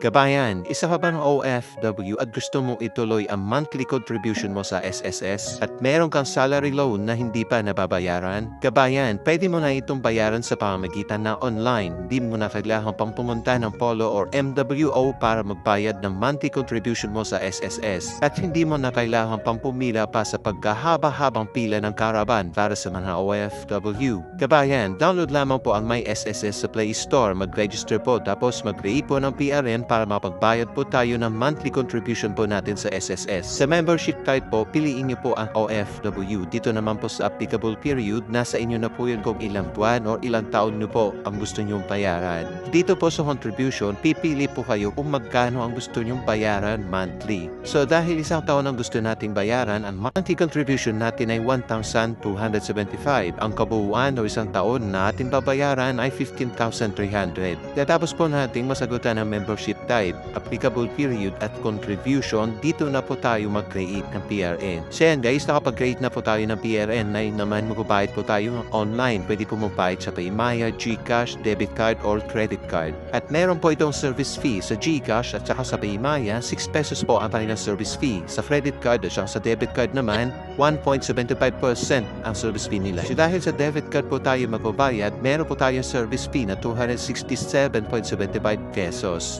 Kabayan, isa ka bang OFW at gusto mong ituloy ang monthly contribution mo sa SSS at meron kang salary loan na hindi pa nababayaran? Kabayan, pwede mo na itong bayaran sa pamamagitan ng online. Di mo na kailangan pang pumunta ng Polo or MWO para magbayad ng monthly contribution mo sa SSS at hindi mo na kailangan pang pumila pa sa pagkahaba-habang pila ng karaban para sa mga OFW. Kabayan, download lamang po ang My SSS sa Play Store. Mag-register po tapos mag-create po ng PRN para mapagbayad po tayo ng monthly contribution po natin sa SSS. Sa membership type po, piliin niyo po ang OFW. Dito naman po sa applicable period, nasa inyo na po yun kung ilang buwan or ilang taon niyo po ang gusto niyong bayaran. Dito po sa contribution, pipili po kayo kung magkano ang gusto niyong bayaran monthly. So dahil isang taon ang gusto nating bayaran, ang monthly contribution natin ay 1,275. Ang kabuuan o isang taon na ating babayaran ay 15,300. Katapos po nating masagutan ang membership type, applicable period at contribution, dito na po tayo mag-create ng PRN. So yan guys, nakapag-create na po tayo ng PRN na naman magbabayad po tayo online. Pwede po magbayad sa Paymaya, Gcash, debit card or credit card. At meron po itong service fee sa Gcash at saka sa Paymaya, 6 pesos po ang kanilang service fee. Sa credit card at sa debit card naman, 1.75% ang service fee nila. So dahil sa debit card po tayo magbabayad, meron po tayong service fee na 267.75 pesos.